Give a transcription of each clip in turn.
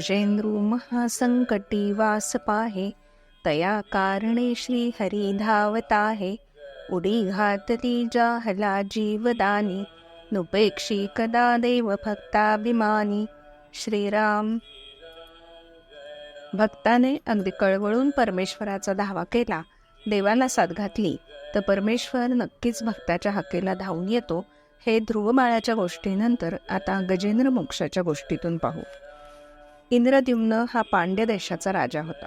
गजेंद्रू महासंकटी वास पाहे तया कारणे श्री हरी धावताहे उडी घातली जाहला जीवदानी नुपेक्षी कदा देव भक्ताभिमानी श्रीराम. भक्ताने अगदी कळवळून परमेश्वराचा धावा केला देवाला साथ घातली तर परमेश्वर नक्कीच भक्ताच्या हाकेला धावून येतो हे ध्रुवमाळाच्या गोष्टीनंतर आता गजेंद्र मोक्षाच्या गोष्टीतून पाहू. इंद्रद्युम्न हा पांड्य देशाचा राजा होता.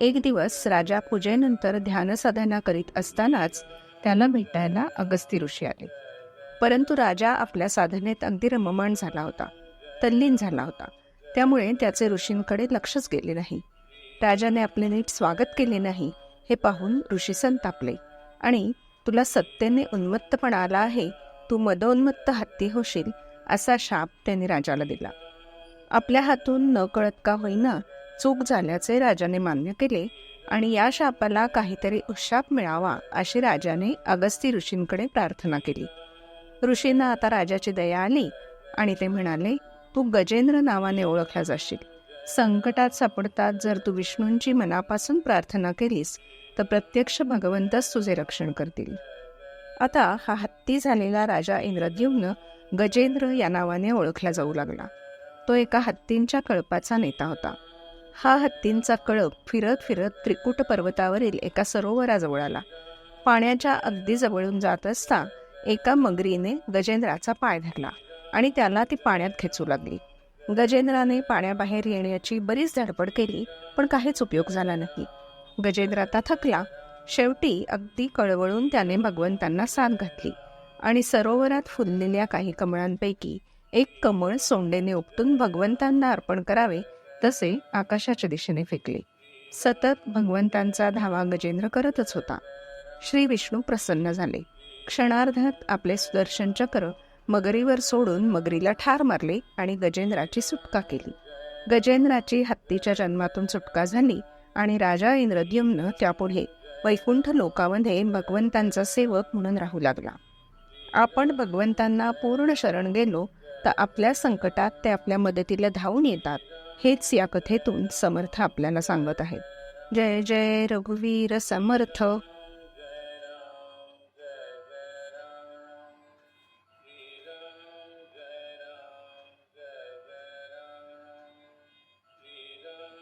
एक दिवस राजा पूजेनंतर ध्यानसाधना करीत असतानाच त्याला भेटायला अगस्ती ऋषी आले. परंतु राजा आपल्या साधनेत अगदी रममाण झाला होता तल्लीन झाला होता. त्यामुळे त्याचे ऋषींकडे लक्षच गेले नाही. राजाने आपले नीट स्वागत केले नाही हे पाहून ऋषी संतापले. आणि तुला सत्तेने उन्मत्तपणा आला आहे तू मदोन्मत्त हत्ती होशील असा शाप त्यांनी राजाला दिला. आपल्या हातून न कळत का होईना चूक झाल्याचे राजाने मान्य केले आणि या शापाला काहीतरी उशाप मिळावा अशी राजाने अगस्ती ऋषींकडे प्रार्थना केली. ऋषींना आता राजाची दया आली आणि ते म्हणाले तू गजेंद्र नावाने ओळखला जाशील. संकटात सापडतात जर तू विष्णूंची मनापासून प्रार्थना केलीस तर प्रत्यक्ष भगवंतच तुझे रक्षण करतील. आता हा हत्ती झालेला राजा इंद्रद्युम्न गजेंद्र या नावाने ओळखला जाऊ लागला. तो एका हत्तींच्या कळपाचा नेता होता. हा हत्तींचा कळप फिरत फिरत त्रिकुट पर्वतावरील एका सरोवराजवळ आला. पाण्याच्या अगदी जवळून जात असता एका मगरीने गजेंद्राचा पाय धरला आणि त्याला ती पाण्यात खेचू लागली. गजेंद्राने पाण्याबाहेर येण्याची बरीच धडपड केली पण काहीच उपयोग झाला नाही. गजेंद्र आता थकला. शेवटी अगदी कळवळून त्याने भगवंतांना साथ घातली आणि सरोवरात फुललेल्या काही कमळांपैकी एक कमळ सोंडेने उपटून भगवंतांना अर्पण करावे तसे आकाशाच्या दिशेने फेकले. सतत भगवंतांचा धावा गजेंद्र करतच होता. श्री विष्णू प्रसन्न झाले. क्षणार्धात आपले सुदर्शन चक्र मगरीवर सोडून मगरीला ठार मारले आणि गजेंद्राची सुटका केली. गजेंद्राची हत्तीच्या जन्मातून सुटका झाली आणि राजा इंद्रद्युम्न त्यापुढे वैकुंठ लोकामध्ये भगवंतांचा सेवक म्हणून राहू लागला. आपण भगवंतांना पूर्ण शरण गेलो तर आपल्या संकटात ते आपल्या मदतीला धावून येतात. हेच या कथेतून समर्थ आपल्याला सांगत आहेत. जय जय रघुवीर समर्थ.